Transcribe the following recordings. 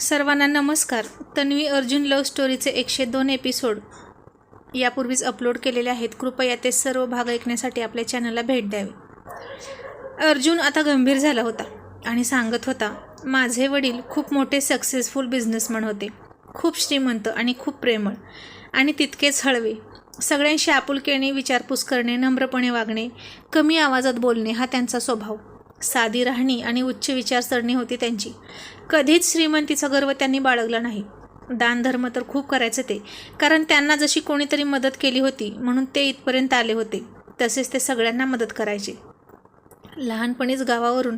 सर्वांना नमस्कार. तन्वी अर्जुन लव्ह स्टोरीचे एकशे दोन एपिसोड यापूर्वीच अपलोड केलेले आहेत. कृपया ते सर्व भाग ऐकण्यासाठी आपल्या चॅनलला भेट द्यावी. अर्जुन आता गंभीर झाला होता आणि सांगत होता माझे वडील खूप मोठे सक्सेसफुल बिझनेसमॅन होते. खूप श्रीमंत आणि खूप प्रेमळ आणि तितकेच हळवे. सगळ्यांशी आपुलकेने विचारपूस करणे नम्रपणे वागणे कमी आवाजात बोलणे हा त्यांचा स्वभाव. साधी राहणी आणि उच्च विचारसरणी होती त्यांची. कधीच श्रीमंतीचा गर्व त्यांनी बाळगला नाही. दानधर्म तर खूप करायचे ते. कारण त्यांना जशी कोणीतरी मदत केली होती म्हणून ते इथपर्यंत आले होते. तसेच ते सगळ्यांना मदत करायचे. लहानपणीच गावावरून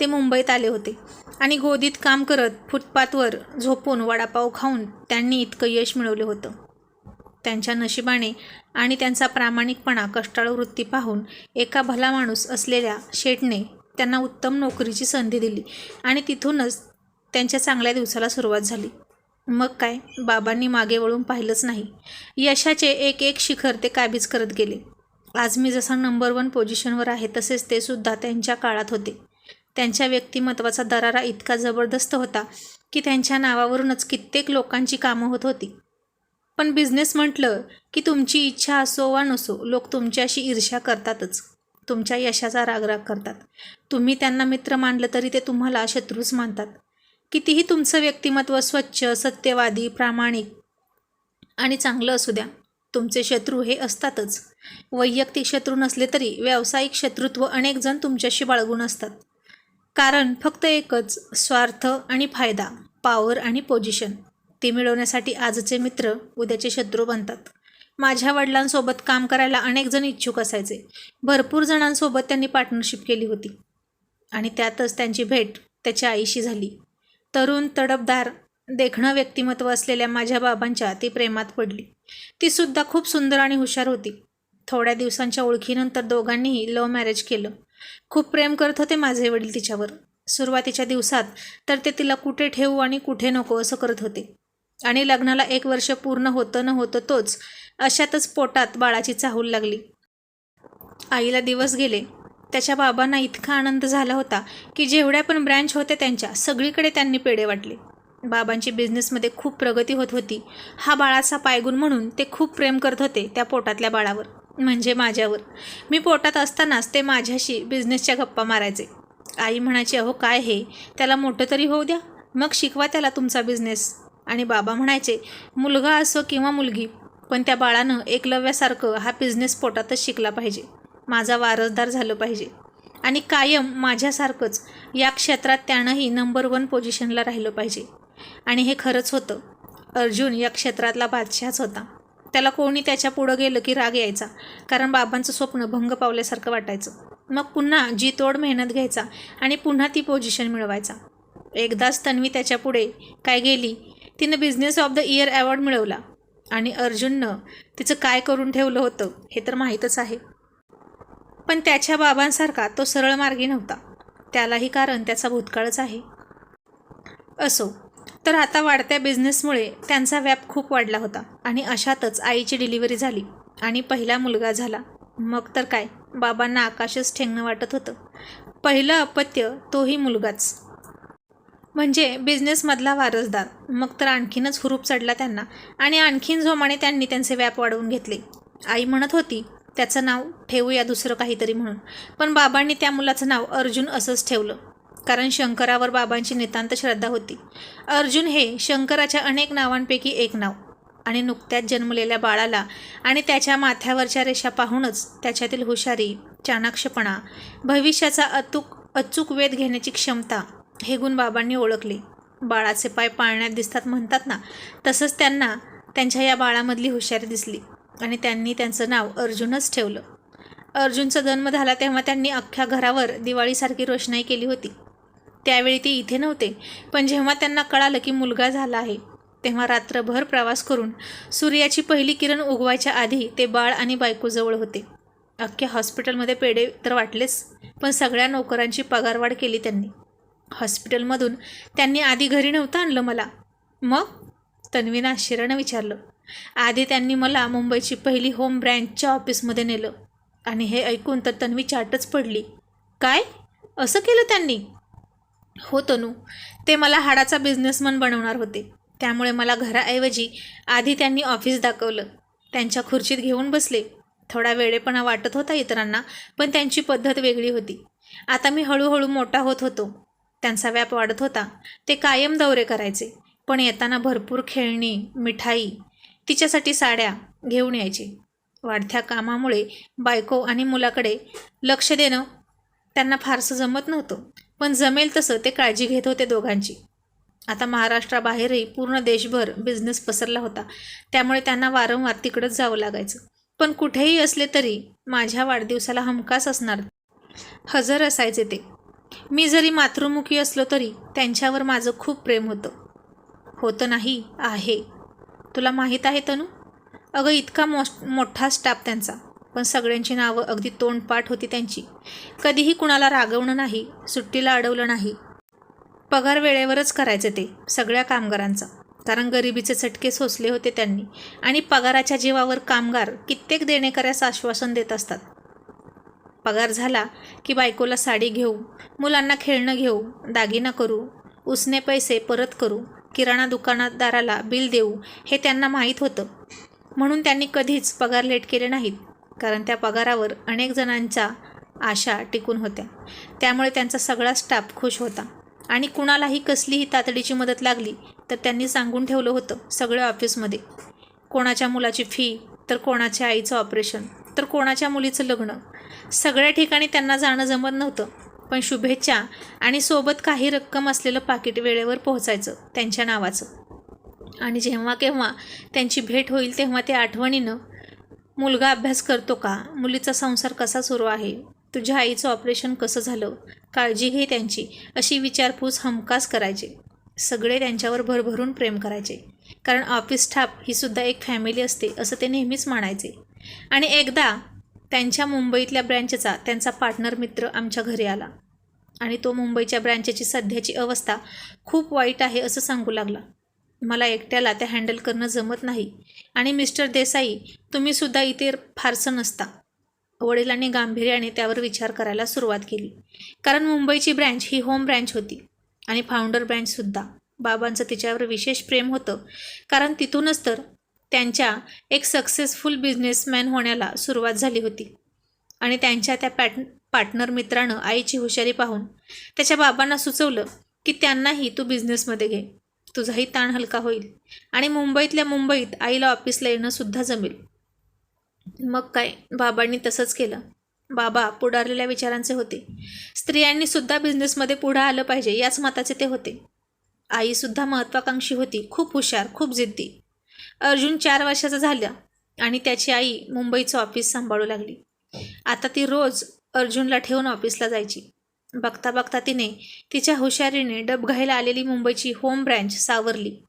ते मुंबईत आले होते. आणि गोदीत काम करत फुटपाथवर झोपून वडापाव खाऊन त्यांनी इतकं यश मिळवलं होतं. त्यांच्या नशिबाने आणि त्यांचा प्रामाणिकपणा कष्टाळू वृत्ती पाहून एका भला माणूस असलेल्या शेठने त्यांना उत्तम नोकरीची संधी दिली. आणि तिथूनच त्यांच्या चांगल्या दिवसाला सुरुवात झाली. मग काय? बाबांनी मागे वळून पाहिलंच नाही. यशाचे एक एक शिखर ते काबीज करत गेले. आज मी जसा नंबर वन पोझिशनवर आहे तसेच ते सुद्धा त्यांच्या काळात होते. त्यांच्या व्यक्तिमत्वाचा दरारा इतका जबरदस्त होता की त्यांच्या नावावरूनच कित्येक लोकांची कामं होत होती. पण बिझनेस म्हटलं की तुमची इच्छा असो वा नसो लोक तुमच्याशी ईर्ष्या करतातच. तुमच्या यशाचा रागराग करतात. तुम्ही त्यांना मित्र मानलं तरी ते तुम्हाला शत्रूच मानतात. कितीही तुमचं व्यक्तिमत्व स्वच्छ सत्यवादी प्रामाणिक आणि चांगलं असू द्या तुमचे शत्रू हे असतातच. वैयक्तिक शत्रू नसले तरी व्यावसायिक शत्रुत्व अनेक जण तुमच्याशी बाळगून असतात. कारण फक्त एकच स्वार्थ आणि फायदा पॉवर आणि पोझिशन ते मिळवण्यासाठी आजचे मित्र उद्याचे शत्रू बनतात. माझ्या वडिलांसोबत काम करायला अनेक जण इच्छुक असायचे. भरपूर जणांसोबत त्यांनी पार्टनरशिप केली होती. आणि त्यातच त्यांची भेट त्याच्या आईशी झाली. तरुण तडपदार देखणं व्यक्तिमत्व असलेल्या माझ्या बाबांच्या ती प्रेमात पडली. ती सुद्धा खूप सुंदर आणि हुशार होती. थोड्या दिवसांच्या ओळखीनंतर दोघांनीही लव्ह मॅरेज केलं. खूप प्रेम करत होते माझे वडील तिच्यावर. सुरुवातीच्या दिवसात तर ते तिला कुठे ठेवू आणि कुठे नको असं करत होते. आणि लग्नाला एक वर्ष पूर्ण होतं न होतं तोच अशातच पोटात बाळाची चाहूल लागली. आईला दिवस गेले. त्याच्या बाबांना इतका आनंद झाला होता की जेवढ्या पण ब्रँच होत्या त्यांच्या सगळीकडे त्यांनी पेढे वाटले. बाबांची बिझनेसमध्ये खूप प्रगती होत होती. हा बाळाचा पायगुण म्हणून ते खूप प्रेम करत होते त्या पोटातल्या बाळावर म्हणजे माझ्यावर. मी पोटात असतानाच ते माझ्याशी बिझनेसच्या गप्पा मारायचे. आई म्हणायची अहो काय हे? त्याला मोठं तरी होऊ द्या. मग शिकवा त्याला तुमचा बिझनेस. आणि बाबा म्हणायचे मुलगा असो किंवा मुलगी पण त्या बाळानं एकलव्यासारखं हा बिझनेस पोटातच शिकला पाहिजे. माझा वारसदार झालं पाहिजे. आणि कायम माझ्यासारखंच या क्षेत्रात त्यानंही नंबर वन पोझिशनला राहिलं पाहिजे. आणि हे खरंच होतं. अर्जुन या क्षेत्रातला बादशाहच होता. त्याला कोणी त्याच्या पुढं गेलं की राग यायचा. कारण बाबांचं स्वप्न भंग पावल्यासारखं वाटायचं. मग पुन्हा जी तोड मेहनत घ्यायचा आणि पुन्हा ती पोझिशन मिळवायचा. एकदाच तन्वी त्याच्या पुढे काय गेली तिनं business of the year award मिळवला. आणि अर्जुननं तिचं काय करून ठेवलं होतं हे तर माहीतच आहे. पण त्याच्या बाबांसारखा तो सरळ मार्गी नव्हता. त्यालाही कारण त्याचा भूतकाळच आहे. असो तर आता वाढत्या बिझनेसमुळे त्यांचा व्याप खूप वाढला होता आणि अशातच आईची डिलिव्हरी झाली आणि पहिला मुलगा झाला. मग तर काय बाबांना आकाशच ठेंगणं वाटत होतं. पहिलं अपत्य तोही मुलगाच. म्हणजे बिझनेसमधला वारसदार. मग तर आणखीनच हुरूप चढला त्यांना आणि आणखीन जोमाने त्यांनी त्यांचे व्याप वाढवून घेतले. आई म्हणत होती त्याचं नाव ठेवूया दुसरं काहीतरी म्हणून. पण बाबांनी त्या मुलाचं नाव अर्जुन असंच ठेवलं. कारण शंकरावर बाबांची नितांत श्रद्धा होती. अर्जुन हे शंकराच्या अनेक नावांपैकी एक नाव. आणि नुकत्याच जन्मलेल्या बाळाला आणि त्याच्या माथ्यावरच्या रेषा पाहूनच त्याच्यातील हुशारी चाणाक्षपणा भविष्याचा अचूक अचूक वेध घेण्याची क्षमता हे गुण बाबांनी ओळखले. बाळाचे पाय पाळण्यात दिसतात म्हणतात ना तसंच त्यांना त्यांच्या या बाळामधली हुशारी दिसली. आणि त्यांनी त्यांचं नाव अर्जुनच ठेवलं. अर्जुनचा जन्म झाला तेव्हा त्यांनी अख्ख्या घरावर दिवाळीसारखी रोषणाई केली होती. त्यावेळी ते इथे नव्हते पण जेव्हा त्यांना कळालं की मुलगा झाला आहे तेव्हा रात्रभर प्रवास करून सूर्याची पहिली किरण उगवायच्या आधी ते बाळ आणि बायकोजवळ होते. अख्ख्या हॉस्पिटलमध्ये पेढे तर वाटलेच पण सगळ्या नोकरांची पगारवाढ केली त्यांनी. हॉस्पिटलमधून त्यांनी आधी घरी नव्हतं आणलं मला. मग? तन्वीनं आश्चर्यानं विचारलं. आधी त्यांनी मला मुंबईची पहिली होम ब्रँचच्या ऑफिसमध्ये नेलं. आणि हे ऐकून तर तन्वी चाटच पडली. काय? असं केलं त्यांनी? हो तनू. ते मला हाडाचा बिझनेसमन बनवणार होते. त्यामुळे मला घराऐवजी आधी त्यांनी ऑफिस दाखवलं. त्यांच्या खुर्चीत घेऊन बसले. थोडा वेळेपणा वाटत होता इतरांना पण त्यांची पद्धत वेगळी होती. आता मी हळूहळू मोठा होत होतो. त्यांचा व्याप वाढत होता. ते कायम दौरे करायचे. पण येताना भरपूर खेळणी मिठाई तिच्यासाठी साड्या घेऊन यायचे. वाढत्या कामामुळे बायको आणि मुलाकडे लक्ष देणं त्यांना फारसं जमत नव्हतं. पण जमेल तसं ते काळजी घेत होते दोघांची. आता महाराष्ट्राबाहेरही पूर्ण देशभर बिझनेस पसरला होता. त्यामुळे त्यांना वारंवार तिकडंच जावं लागायचं. पण कुठेही असले तरी माझ्या वाढदिवसाला हमखास असणार. हजर असायचे ते. मी जरी मातृमुखी असलो तरी त्यांच्यावर माझं खूप प्रेम होतं. होतं नाही आहे. तुला माहीत आहे तनू? अगं इतका मोस मोठा स्टाफ त्यांचा. पण सगळ्यांची नावं अगदी तोंडपाठ होती त्यांची. कधीही कुणाला रागवणं नाही सुट्टीला अडवलं नाही. पगार वेळेवरच करायचे ते सगळ्या कामगारांचा. कारण गरिबीचे चटके सोसले होते त्यांनी. आणि पगाराच्या जीवावर कामगार कित्येक देणेकऱ्यास आश्वासन देत असतात. पगार झाला की बायकोला साडी घेऊ मुलांना खेळणं घेऊ दागिना करू उसने पैसे परत करू. किराणा दुकानदाराला बिल देऊ हे त्यांना माहीत होतं. म्हणून त्यांनी कधीच पगार लेट केले नाहीत कारण त्या पगारावर अनेक जणांच्या आशा टिकून होत्या. त्यामुळे त्यांचा सगळा स्टाफ खुश होता. आणि कुणालाही कसलीही तातडीची मदत लागली तर त्यांनी सांगून ठेवलं होतं सगळ्या ऑफिसमध्ये. कोणाच्या मुलाची फी तर कोणाच्या आईचं ऑपरेशन तर कोणाच्या मुलीचं लग्न. सगळ्या ठिकाणी त्यांना जाणं जमत नव्हतं. पण शुभेच्छा आणि सोबत काही रक्कम असलेलं पाकिट वेळेवर पोहोचायचं त्यांच्या नावाचं. आणि जेव्हा केव्हा त्यांची भेट होईल तेव्हा ते आठवणीनं मुलगा अभ्यास करतो का? मुलीचा संसार कसा सुरू आहे? तुझ्या आईचं ऑपरेशन कसं झालं? काळजी घे त्यांची. अशी विचारपूस हमखास करायचे. सगळे त्यांच्यावर भरभरून प्रेम करायचे. कारण ऑफिस स्टाफ ही सुद्धा एक फॅमिली असते असं ते नेहमीच म्हणायचे. आणि एकदा त्यांच्या मुंबईतल्या ब्रँचचा त्यांचा पार्टनर मित्र आमच्या घरी आला. आणि तो मुंबईच्या ब्रँचची सध्याची अवस्था खूप वाईट आहे असं सांगू लागला. मला एकट्याला ते हँडल करणं जमत नाही. आणि मिस्टर देसाई तुम्हीसुद्धा इथे फारसं नसता. वडिलांनी गांभीर्याने त्यावर विचार करायला सुरुवात केली. कारण मुंबईची ब्रँच ही होम ब्रँच होती आणि फाउंडर ब्रँचसुद्धा बाबांचं तिच्यावर विशेष प्रेम होतं. कारण तिथूनच तर त्यांच्या एक सक्सेसफुल बिझनेसमॅन होण्याला सुरुवात झाली होती. आणि त्यांच्या त्या पॅट पार्टनर मित्रानं आईची हुशारी पाहून त्याच्या बाबांना सुचवलं की त्यांनाही तू बिझनेसमध्ये घे. तुझाही ताण हलका होईल. आणि मुंबईतल्या मुंबईत आईला ऑफिसला येणंसुद्धा जमेल. मग काय? बाबांनी तसंच केलं. बाबा पुढारलेल्या विचारांचे होते. स्त्रियांनी सुद्धा बिझनेसमध्ये पुढं आलं पाहिजे याच मताचे ते होते. आईसुद्धा महत्त्वाकांक्षी होती. खूप हुशार खूप जिद्दी. अर्जुन चार वर्षाचा झाला आणि त्याची आई मुंबईचं ऑफिस सांभाळू लागली. आता ती रोज अर्जुनला ठेवून ऑफिसला जायची. बघता बघता तिने तिच्या हुशारीने डबघाईला आलेली मुंबईची होम ब्रँच सावरली.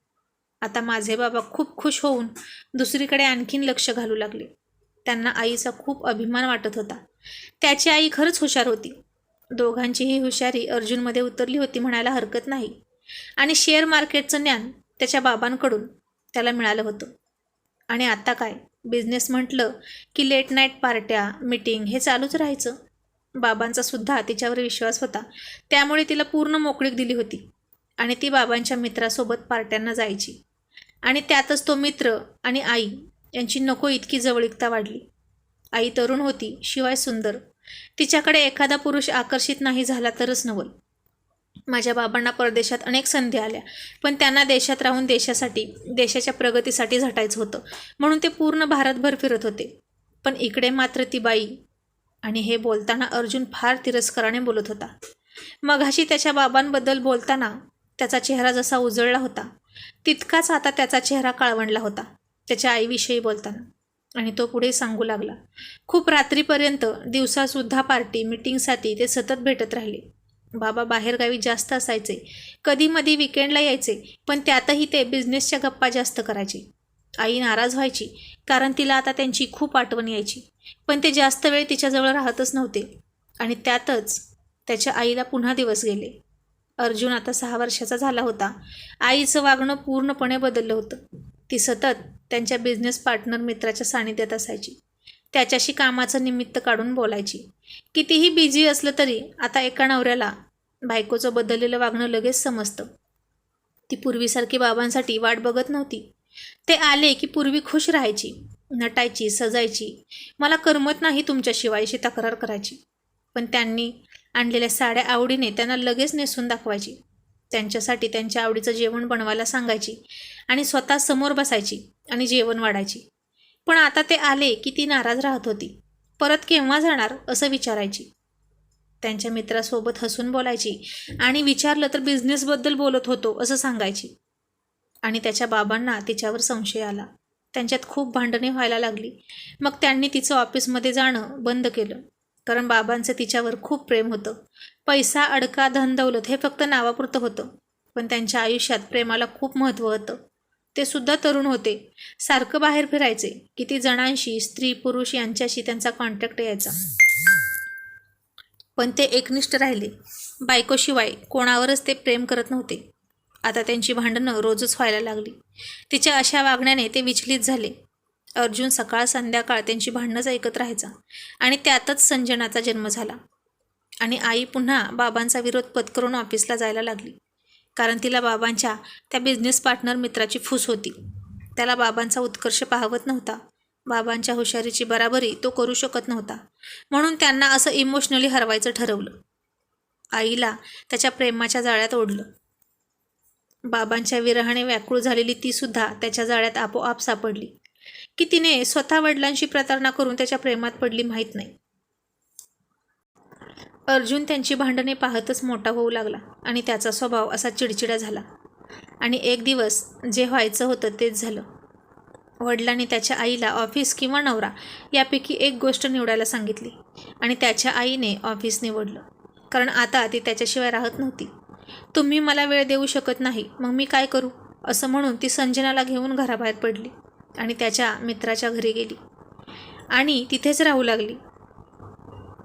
आता माझे बाबा खूप खुश होऊन दुसरीकडे आणखीन लक्ष घालू लागले. त्यांना आईचा खूप अभिमान वाटत होता. त्याची आई खरंच हुशार होती. दोघांचीही हुशारी अर्जुनमध्ये उतरली होती म्हणायला हरकत नाही. आणि शेअर मार्केटचं ज्ञान त्याच्या बाबांकडून त्याला मिळालं होतं. आणि आता काय? बिझनेस म्हटलं की लेट नाईट पार्ट्या मीटिंग हे चालूच राहायचं. बाबांचा सुद्धा तिच्यावर विश्वास होता. त्यामुळे तिला पूर्ण मोकळीक दिली होती. आणि ती बाबांच्या मित्रासोबत पार्ट्यांना जायची. आणि त्यातच तो मित्र आणि आई यांची नको इतकी जवळीकता वाढली. आई तरुण होती शिवाय सुंदर. तिच्याकडे एखादा पुरुष आकर्षित नाही झाला तरच नवल. माझ्या बाबांना परदेशात अनेक संधी आल्या. पण त्यांना देशात राहून देशासाठी देशाच्या प्रगतीसाठी झटायचं होतं. म्हणून ते पूर्ण भारतभर फिरत होते. पण इकडे मात्र ती बाई आणि हे बोलताना अर्जुन फार तिरस्काराने बोलत होता. मघाशी त्याच्या बाबांबद्दल बोलताना त्याचा चेहरा जसा उजळला होता तितकाच आता त्याचा चेहरा काळवंडला होता त्याच्या आईविषयी बोलताना. आणि तो पुढे सांगू लागला. खूप रात्रीपर्यंत दिवसासुद्धा पार्टी मिटिंगसाठी ते सतत भेटत राहिले. बाबा बाहेरगावी जास्त असायचे. कधीमधी विकेंडला यायचे पण त्यातही ते बिझनेसच्या गप्पा जास्त करायचे. आई नाराज व्हायची कारण तिला आता त्यांची खूप आठवण यायची. पण ते जास्त वेळ तिच्याजवळ राहतच नव्हते. आणि त्यातच त्याच्या आईला पुन्हा दिवस गेले. अर्जुन आता सहा वर्षाचा झाला होता. आईचं वागणं पूर्णपणे बदललं होतं. ती सतत त्यांच्या बिझनेस पार्टनर मित्राच्या सानिध्यात असायची. त्याच्याशी कामाचं निमित्त काढून बोलायची. कितीही बिझी असलं तरी आता एका नवऱ्याला बायकोचं बदललेलं वागणं लगेच समजतं. ती पूर्वीसारखी बाबांसाठी वाट बघत नव्हती. ते आले की पूर्वी खुश राहायची नटायची सजायची. मला करमत नाही तुमच्याशिवाय अशी तक्रार करायची. पण त्यांनी आणलेल्या साड्या आवडीने त्यांना लगेच नेसून दाखवायची. त्यांच्यासाठी त्यांच्या आवडीचं जेवण बनवायला सांगायची आणि स्वतः समोर बसायची आणि जेवण वाढायची. पण आता ते आले की ती नाराज राहत होती. परत केव्हा जाणार असं विचारायची. त्यांच्या मित्रासोबत हसून बोलायची आणि विचारलं तर बिझनेसबद्दल बोलत होतो असं सांगायची. आणि त्याच्या बाबांना तिच्यावर संशय आला. त्यांच्यात खूप भांडणे व्हायला लागली. मग त्यांनी तिचं ऑफिसमध्ये जाणं बंद केलं. कारण बाबांचं तिच्यावर खूप प्रेम होतं. पैसा अडका धन दौलत हे फक्त नावापुरतं होतं. पण त्यांच्या आयुष्यात प्रेमाला खूप महत्त्व होतं. ते सुद्धा तरुण होते. सारखं बाहेर फिरायचे. किती जणांशी स्त्री पुरुष यांच्याशी त्यांचा कॉन्टॅक्ट यायचा. पण ते एकनिष्ठ राहिले. बायकोशिवाय कोणावरच ते प्रेम करत नव्हते. आता त्यांची भांडणं रोजच व्हायला लागली. तिच्या अशा वागण्याने ते विचलित झाले. अर्जुन सकाळ संध्याकाळ त्यांची भांडणंच ऐकत राहायचा आणि त्यातच संजनाचा जन्म झाला. आणि आई पुन्हा बाबांचा विरोध पत्करून ऑफिसला जायला लागली. कारण तिला बाबांच्या त्या बिझनेस पार्टनर मित्राची फूस होती. त्याला बाबांचा उत्कर्ष पाहवत नव्हता. बाबांच्या हुशारीची बराबरी तो करू शकत नव्हता. म्हणून त्यांना असं इमोशनली हरवायचं ठरवलं. आईला त्याच्या प्रेमाच्या जाळ्यात ओढलं. बाबांच्या विरहाने व्याकुळ झालेली ती सुद्धा त्याच्या जाळ्यात आपोआप सापडली. की तिने स्वतः वडिलांशी प्रतारणा करून त्याच्या प्रेमात पडली माहीत नाही. अर्जुन त्यांची भांडणे पाहतच मोठा होऊ लागला आणि त्याचा स्वभाव असा चिडचिडा झाला. आणि एक दिवस जे व्हायचं होतं तेच झालं. वडिलांनी त्याच्या आईला ऑफिस किंवा नवरा यापैकी एक गोष्ट निवडायला सांगितली आणि त्याच्या आईने ऑफिस निवडलं. कारण आता ती त्याच्याशिवाय राहत नव्हती. तुम्ही मला वेळ देऊ शकत नाही मग मी काय करू? असं म्हणून ती संजनाला घेऊन घराबाहेर पडली आणि त्याच्या मित्राच्या घरी गेली. आणि तिथेच राहू लागली.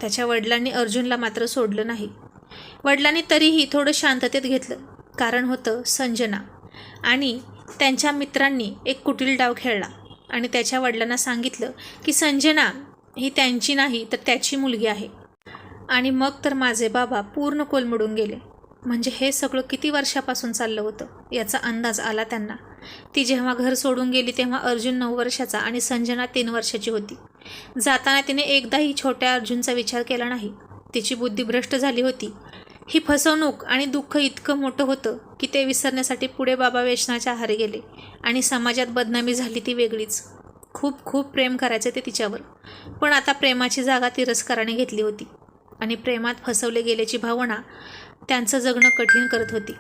त्याच्या वडिलांनी अर्जुनला मात्र सोडलं नाही. वडिलांनी तरीही थोडं शांततेत घेतलं. कारण होतं संजना. आणि त्यांच्या मित्रांनी एक कुटील डाव खेळला. आणि त्याच्या वडिलांना सांगितलं की संजना ही त्यांची नाही तर त्याची मुलगी आहे. आणि मग तर माझे बाबा पूर्ण कोलमडून गेले. म्हणजे हे सगळं किती वर्षापासून चाललं होतं याचा अंदाज आला त्यांना. ती जेव्हा घर सोडून गेली तेव्हा अर्जुन नऊ वर्षाचा आणि संजना तीन वर्षाची होती. जाताना तिने एकदाही छोट्या अर्जुनचा विचार केला नाही. तिची बुद्धी भ्रष्ट झाली होती. ही फसवणूक आणि दुःख इतकं मोठं होतं की ते विसरण्यासाठी पुढे बाबा वेशनाच्या आहारी गेले आणि समाजात बदनामी झाली ती वेगळीच. खूप खूप प्रेम करायचे ते तिच्यावर. पण आता प्रेमाची जागा तिरस्काराने घेतली होती आणि प्रेमात फसवले गेल्याची भावना त्यांचं जगणं कठीण करत होती.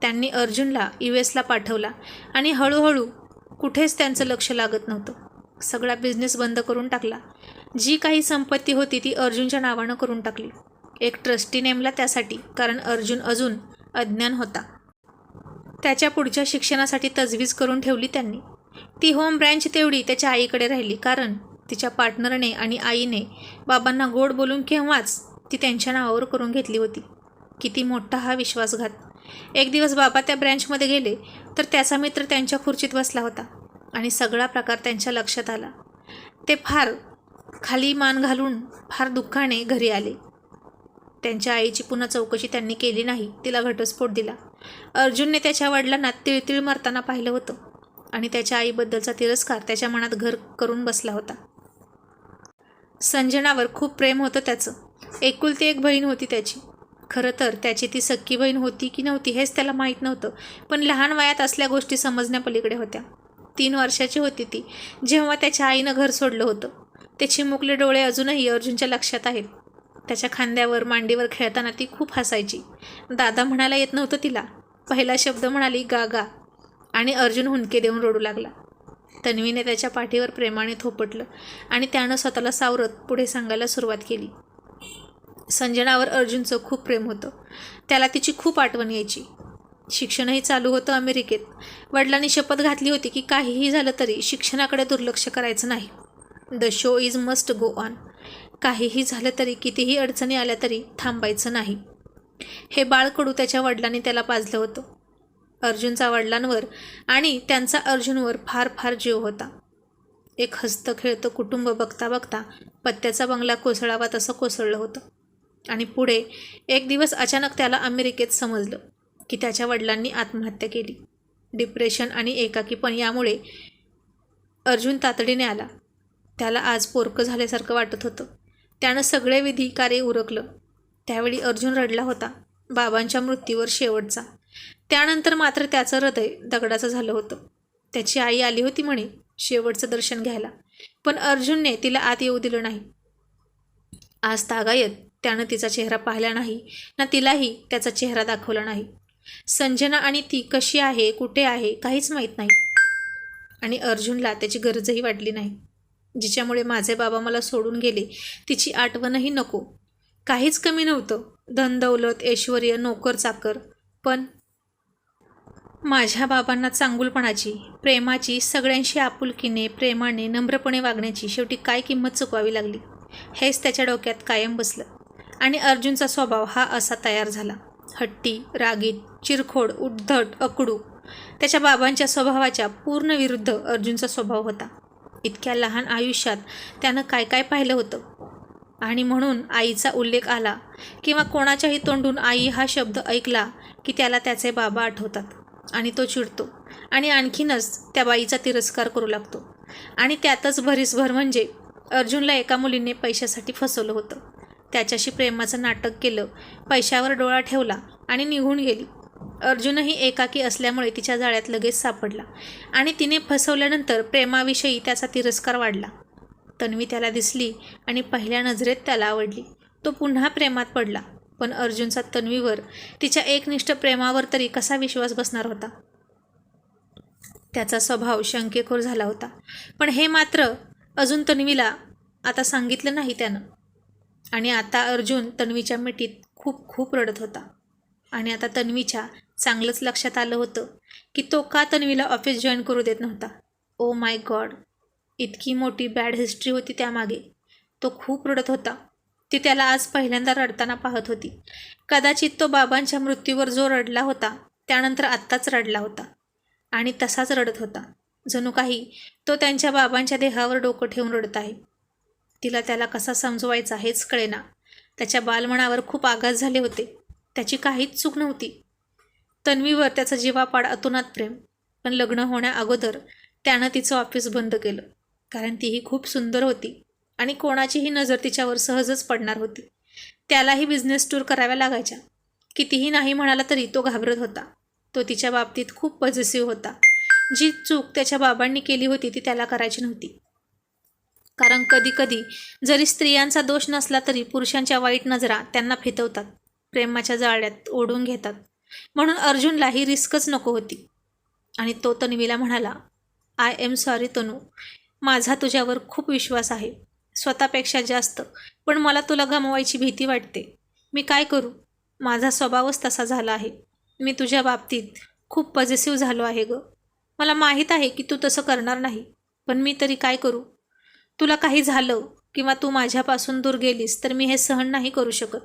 त्यांनी अर्जुनला यू एसला पाठवला आणि हळूहळू कुठेच त्यांचं लक्ष लागत नव्हतं. सगळा बिझनेस बंद करून टाकला. जी काही संपत्ती होती ती अर्जुनच्या नावानं करून टाकली. एक ट्रस्टी नेमला त्यासाठी कारण अर्जुन अजून अज्ञान होता. त्याच्या पुढच्या शिक्षणासाठी तजवीज करून ठेवली त्यांनी. ती होम ब्रँच तेवढी त्याच्या आईकडे राहिली कारण तिच्या पार्टनरने आणि आईने बाबांना गोड बोलून केव्हाच ती त्यांच्या नावावर करून घेतली होती. किती मोठा हा विश्वासघात. एक दिवस बाबा त्या ब्रँचमध्ये गेले तर त्याचा मित्र त्यांच्या खुर्चीत बसला होता. आणि सगळा प्रकार त्यांच्या लक्षात आला. ते फार खाली मान घालून फार दुःखाने घरी आले. त्यांच्या आईची पुन्हा चौकशी त्यांनी केली नाही तिला घटस्फोट दिला. अर्जुनने त्याच्या वडिलांना तिळतिळ मारताना पाहिलं होतं आणि त्याच्या आईबद्दलचा तिरस्कार त्याच्या मनात घर करून बसला होता. संजनावर खूप प्रेम होतं त्याचं. एकुलती एक बहीण होती त्याची. खरं तर त्याची ती सख्खी बहीण होती की नव्हती हेच त्याला माहीत नव्हतं पण लहान वयात असल्या गोष्टी समजण्यापलीकडे होत्या. तीन वर्षाची होती ती. जेव्हा त्याच्या आईनं घर सोडलं होतं. ते चिमुकले डोळे अजूनही अर्जुनच्या लक्षात आहेत. त्याच्या खांद्यावर मांडीवर खेळताना ती खूप हसायची. दादा म्हणायला येत नव्हतं तिला. पहिला शब्द म्हणाली गा गा आणि अर्जुन हुंके देऊन रडू लागला. तन्वीने त्याच्या पाठीवर प्रेमाने थोपटलं आणि त्यानं स्वतःला सावरत पुढे सांगायला सुरुवात केली. संजनावर अर्जुनचं खूप प्रेम होतं. त्याला तिची खूप आठवण यायची. शिक्षणही चालू होतं अमेरिकेत. वडिलांनी शपथ घातली होती की काहीही झालं तरी शिक्षणाकडे दुर्लक्ष करायचं नाही. The show is must go on काहीही झालं तरी कितीही अडचणी आल्या तरी थांबायचं नाही. हे बाळकडू त्याच्या वडिलांनी त्याला पाजलं होतं. अर्जुनचा वडिलांवर आणि त्यांचा अर्जुनवर फार फार जीव होता. एक हस्त खेळतं कुटुंब बघता बघता पत्त्याचा बंगला कोसळावा तसं कोसळलं होतं. आणि पुढे एक दिवस अचानक त्याला अमेरिकेत समजलं. की त्याच्या वडिलांनी आत्महत्या केली. डिप्रेशन आणि एकाकीपण यामुळे अर्जुन तातडीने आला. त्याला आज पोरकं झाल्यासारखं वाटत होतं. त्यानं सगळे विधी कार्य उरकलं. त्यावेळी अर्जुन रडला होता. बाबांच्या मृत्यूवर शेवटचा त्यानंतर मात्र त्याचं हृदय दगडाचं झालं होतं. त्याची आई आली होती म्हणे शेवटचं दर्शन घ्यायला. पण अर्जुनने तिला आत येऊ दिलं नाही. आज तागायत. त्यानं तिचा चेहरा पाहिला नाही. ना तिलाही त्याचा चेहरा दाखवला नाही. संजना आणि ती कशी आहे कुठे आहे काहीच माहीत नाही. आणि अर्जुनला त्याची गरजही वाटली नाही. जिच्यामुळे माझे बाबा मला सोडून गेले तिची आठवणही नको. काहीच कमी नव्हतं. धन दौलत ऐश्वर नोकर चाकर. पण माझ्या बाबांना चांगुलपणाची प्रेमाची सगळ्यांशी आपुलकीने प्रेमाने नम्रपणे वागण्याची शेवटी काय किंमत चुकवावी लागली हेच त्याच्या डोक्यात कायम बसलं. आणि अर्जुनचा स्वभाव हा असा तयार झाला. हट्टी रागीत चिरखोड उद्धट अकडू त्याच्या बाबांच्या स्वभावाच्या पूर्ण विरुद्ध अर्जुनचा स्वभाव होता. इतक्या लहान आयुष्यात त्यानं काय काय पाहिलं होतं? आणि म्हणून आईचा उल्लेख आला किंवा कोणाच्याही तोंडून आई हा शब्द ऐकला की त्याला त्याचे बाबा आठवतात आणि तो चिडतो आणि आणखीनच त्या बाईचा तिरस्कार करू लागतो. आणि त्यातच भरीसभर म्हणजे अर्जुनला एका मुलीने पैशासाठी फसवलं होतं. त्याच्याशी प्रेमाचं नाटक केलं पैशावर डोळा ठेवला आणि निघून गेली. अर्जुनही एकाकी असल्यामुळे तिच्या जाळ्यात लगेच सापडला आणि तिने फसवल्यानंतर प्रेमाविषयी त्याचा तिरस्कार वाढला. तन्वी त्याला दिसली आणि पहिल्या नजरेत त्याला आवडली. तो पुन्हा प्रेमात पडला पण अर्जुनचा तन्वीवर तिच्या एकनिष्ठ प्रेमावर तरी कसा विश्वास बसणार होता? त्याचा स्वभाव शंकेखोर झाला होता पण हे मात्र अजून तन्वीला आता सांगितलं नाही त्यानं. आणि आता अर्जुन तन्वीच्या मिठीत खूप खूप रडत होता. आणि आता तन्वीच्या चांगलंच लक्षात आलं होतं की तो का तन्वीला ऑफिस जॉईन करू देत नव्हता. ओ माय गॉड इतकी मोठी बॅड हिस्ट्री होती त्यामागे. तो खूप रडत होता. ती त्याला आज पहिल्यांदा रडताना पाहत होती. कदाचित तो बाबांच्या मृत्यूवर जो रडला होता त्यानंतर आत्ताच रडला होता. आणि तसाच रडत होता. जणू काही तो त्यांच्या बाबांच्या देहावर डोकं ठेवून रडत आहे. तिला त्याला कसा समजवायचा हेच कळेना. त्याच्या बालमनावर खूप आघात झाले होते. त्याची काहीच चूक नव्हती. तन्वीवर त्याचं जीवापाड अतोनात प्रेम. पण लग्न होण्या अगोदर त्यानं तिचं ऑफिस बंद केलं. कारण तीही खूप सुंदर होती आणि कोणाचीही नजर तिच्यावर सहजच पडणार होती. त्यालाही बिझनेस टूर कराव्या लागायच्या. कितीही नाही म्हणाला तरी तो घाबरत होता. तो तिच्या बाबतीत खूप पॉझिटिव्ह होता. जी चूक त्याच्या बाबांनी केली होती ती त्याला करायची नव्हती. कारण कधीकधी जरी स्त्रियांचा दोष नसला तरी पुरुषांच्या वाईट नजरा त्यांना फितवतात. प्रेमाच्या जाळ्यात ओढून घेतात. म्हणून अर्जुनला ही रिस्कच नको होती. आणि तो तन्वीला म्हणाला आय एम सॉरी तनू. माझा तुझ्यावर खूप विश्वास आहे. स्वतःपेक्षा जास्त. पण मला तुला गमवायची भीती वाटते. मी काय करू? माझा स्वभावच तसा झाला आहे. मी तुझ्या बाबतीत खूप पॉझिटिव्ह झालो आहे गं. मला माहीत आहे की तू तसं करणार नाही. पण मी तरी काय करू? तुला काही झालं किंवा तू माझ्यापासून दूर गेलीस तर मी हे सहन नाही करू शकत.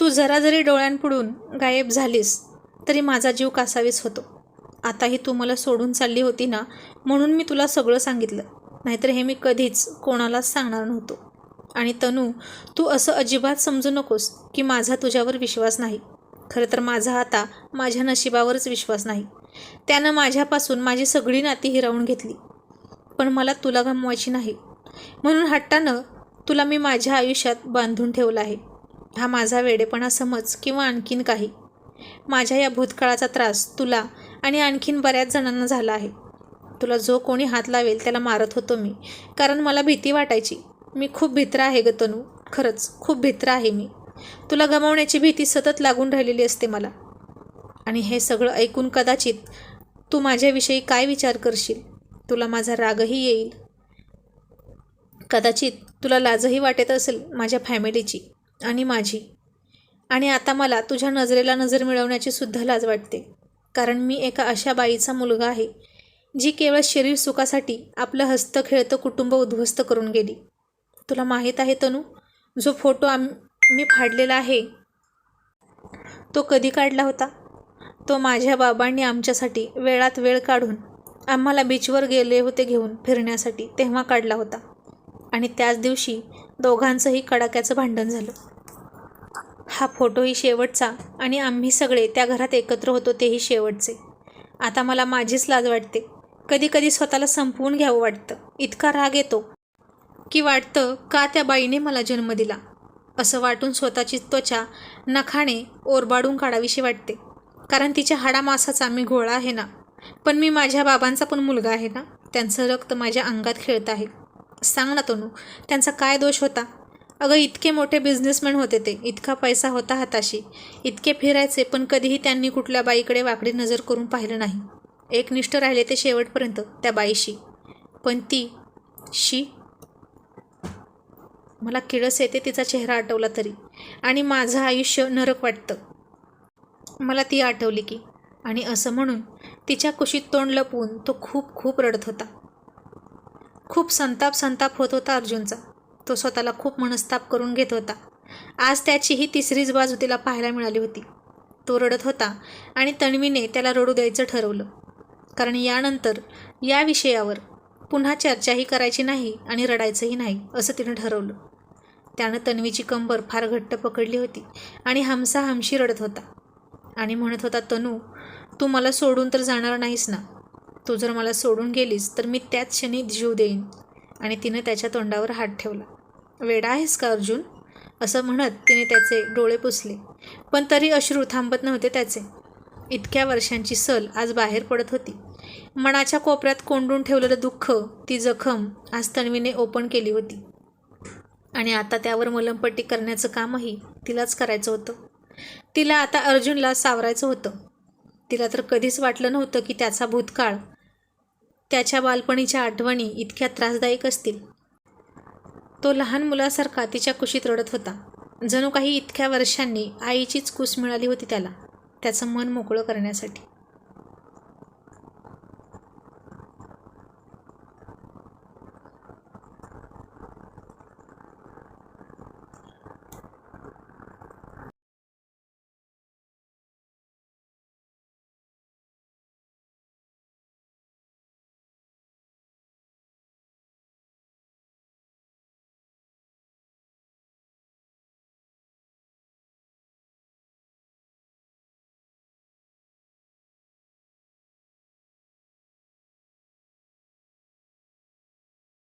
तू जरा जरी डोळ्यांपुढून गायब झालीस तरी माझा जीव कासावीस होतो. आताही तू मला सोडून चालली होती ना म्हणून मी तुला सगळं सांगितलं. नाहीतर हे मी कधीच कोणालाच सांगणार नव्हतो. आणि तनू तू असं अजिबात समजू नकोस की माझा तुझ्यावर विश्वास नाही. खरं तर माझा आता माझ्या नशिबावरच विश्वास नाही. त्यानं माझ्यापासून माझी सगळी नाती हिरावून घेतली. पण मला तुला गमवायची नाही. म्हणून हट्टानं तुला मी माझ्या आयुष्यात बांधून ठेवलं आहे. हा माझा वेडेपणा समज किंवा आणखीन काही. माझ्या या भूतकाळाचा त्रास तुला आणि आणखीन बऱ्याच जणांना झाला आहे. तुला जो कोणी हात लावेल त्याला मारत होतो मी. कारण मला भीती वाटायची. मी खूप भित्र आहे ग तनू. खरंच खूप भित्र आहे मी. तुला गमावण्याची भीती सतत लागून राहिलेली असते मला. आणि हे सगळं ऐकून कदाचित तू माझ्याविषयी काय विचार करशील? तुला माझा रागही येईल. कदाचित तुला लाजही वाटत असेल माझ्या फॅमिलीची. आणि माझी. आणि आता मला तुझ्या नजरेला नजर मिळवण्याची सुद्धा लाज वाटते. कारण मी एका अशा बाईचा मुलगा आहे जी केवळ शरीर सुखासाठी आपलं हस्त खेळतं कुटुंब उद्ध्वस्त करून गेली. तुला माहीत आहे तनू जो फोटो आम मी फाडलेला आहे तो कधी काढला होता? तो माझ्या बाबांनी आमच्यासाठी वेळात वेळ काढून आम्हाला बीचवर गेले होते घेऊन फिरण्यासाठी तेव्हा काढला होता. आणि त्याच दिवशी दोघांचंही कडाक्याचं भांडण झालं. हा फोटोही शेवटचा आणि आम्ही सगळे त्या घरात एकत्र होतो तेही शेवटचे. आता मला माझीच लाज वाटते. कधी कधी स्वतःला संपवून घ्यावं वाटतं. इतका राग येतो की वाटतं का त्या बाईने मला जन्म दिला? असं वाटून स्वतःची त्वचा नखाने ओरबाडून काढावीशी वाटते. कारण तिच्या हाडामासाचा मी गोळा आहे ना. पण मी माझ्या बाबांचा पण मुलगा आहे ना. त्यांचं रक्त माझ्या अंगात खेळत आहे. सांग ना तोनू त्यांचा काय दोष होता? अगं इतके मोठे बिझनेसमॅन होते ते. इतका पैसा होता हाताशी. इतके फिरायचे पण कधीही त्यांनी कुठल्या बाईकडे वाकडी नजर करून पाहिलं नाही. एकनिष्ठ राहिले ते शेवटपर्यंत त्या बाईशी. पण ती शी? मला किळस येते तिचा चेहरा आठवला तरी. आणि माझं आयुष्य नरक वाटतं. मला ती आठवली की आणि असं म्हणून तिच्या कुशीत तोंड लपवून तो खूप खूप रडत होता. खूप संताप संताप होत होता अर्जुनचा. तो स्वतःला खूप मनस्ताप करून घेत होता. आज त्याची ही तिसरीच बाजू तिला पाहायला मिळाली होती. तो रडत होता आणि तन्वीने त्याला रडू द्यायचं ठरवलं. कारण यानंतर या विषयावर पुन्हा चर्चाही करायची नाही आणि रडायचंही नाही असं तिनं ठरवलं. त्यानं तन्वीची कंबर फार घट्ट पकडली होती आणि हमसा हमशी रडत होता. आणि म्हणत होता तनू तू मला सोडून तर जाणार नाहीस ना. तू जर मला सोडून गेलीस तर मी त्याच क्षणी जीव देईन. आणि तिनं त्याच्या तोंडावर हात ठेवला. वेडा आहेस का अर्जुन? असं म्हणत तिने त्याचे डोळे पुसले. पण तरी अश्रू थांबत नव्हते त्याचे. इतक्या वर्षांची सल आज बाहेर पडत होती. मनाच्या कोपऱ्यात कोंडून ठेवलेलं दुःख ती जखम आज तन्वीने ओपन केली होती. आणि आता त्यावर मलमपट्टी करण्याचं कामही तिलाच करायचं होतं. तिला आता अर्जुनला सावरायचं होतं. तिला तर कधीच वाटलं नव्हतं की त्याचा भूतकाळ त्याच्या बालपणीच्या आठवणी इतक्या त्रासदायक असतील. तो लहान मुलासारखा तिच्या कुशीत रडत होता. जणू काही इतक्या वर्षांनी आईचीच कुस मिळाली होती त्याला. त्याचं मन मोकळं करण्यासाठी.